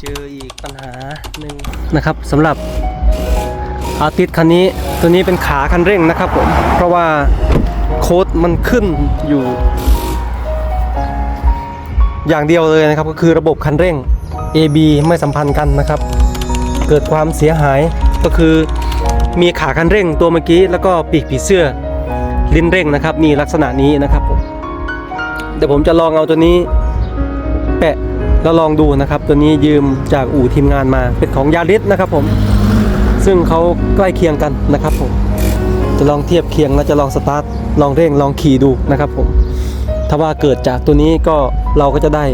เจออีกปัญหาหนึ่งนะครับสำหรับอาร์ติสคันนี้ตัวนี้เป็นขาคันเร่งนะครับผมเพราะว่าโค้ดมันขึ้นอยู่ อย่างเดียวเลยนะครับก็คือระบบคันเร่ง AB ไม่สัมพันธ์กันนะครับ เกิดความเสียหายก็คือมีขาคันเร่งตัวเมื่อกี้แล้วก็ปีกผีเสื้อลิ้นเร่งนะครับนี่ลักษณะนี้นะครับผมเดี๋ยวผมจะลองเอาตัวนี้ แปะแล้วลองดูนะครับ ตัวนี้ยืมจากอู่ทีมงานมาเป็นของยาริสนะครับผม ซึ่งเขาใกล้เคียงกันนะครับผม จะลองเทียบเคียงแล้วจะลองสตาร์ทลองเร่งลองขี่ดูนะครับผม ถ้าว่าเกิดจากตัวนี้ก็เราก็จะได้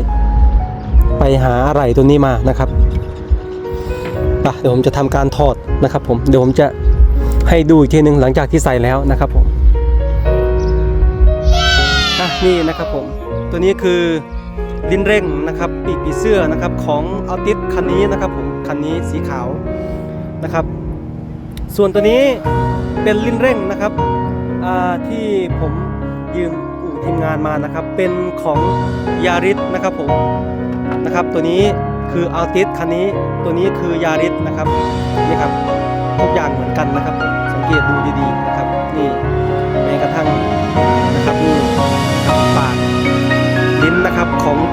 ไปหาอะไรตัวนี้มานะครับไปเดี๋ยวผมจะทำการถอดนะครับผม เดี๋ยวผมจะให้ดูอีกทีหนึ่งหลังจากที่ใส่แล้วนะครับผมอะนี่นะครับผม ตัวนี้คือ ลินเร่งนะครับปีกผีเสื้อนะครับของอัลติสคันนี้นะครับผมคันนี้สีขาวนะครับ ส่วนตัวนี้เป็นลิ้นเร่งนะครับที่ผมยืมอู่ทีมงานมานะครับ เป็นของยาริสนะครับผมนะครับ ตัวนี้คืออัลติสคันนี้ตัวนี้คือยาริสนะครับนี่ครับทุกอย่างเหมือนกันนะครับ สังเกตดูดีๆนะครับนี่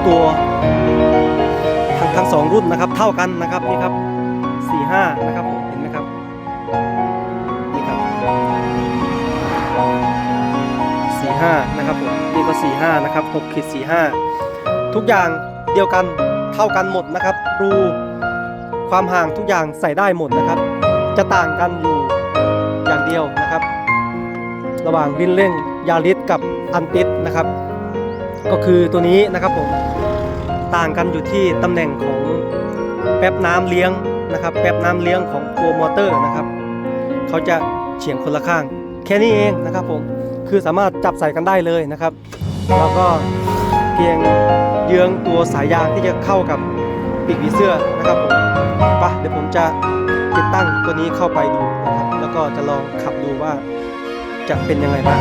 ตัวทั้งทั้งสองรุ่นนะครับ เท่ากันนะครับนี่ครับสี่ห้านะครับเห็นไหมครับนี่ครับสี่ห้านะครับผมนี่ก็สี่ห้านะครับหกขีดสี่ห้าทุกอย่างเดียวกันเท่ากันหมดนะครับ รูความห่างทุกอย่างใส่ได้หมดนะครับ จะต่างกันอยู่อย่างเดียวนะครับ ระหว่างลินเร่งยาริสกับอันติสนะครับ ก็คือตัวนี้นะครับผมต่างกันอยู่ที่ตำแหน่งของแป๊บน้ำเลี้ยงนะครับ แป๊บน้ำเลี้ยงของตัวมอเตอร์นะครับเขาจะเฉียงคนละข้าง แค่นี้เองนะครับผมคือสามารถจับใส่กันได้เลยนะครับ แล้วก็เพียงเยื้องตัวสายยางที่จะเข้ากับปีกผีเสื้อนะครับผมไปะเดี๋ยวผมจะติดตั้งตัวนี้เข้าไปดูนะครับ แล้วก็จะลองขับดูว่าจะเป็นยังไงบ้าง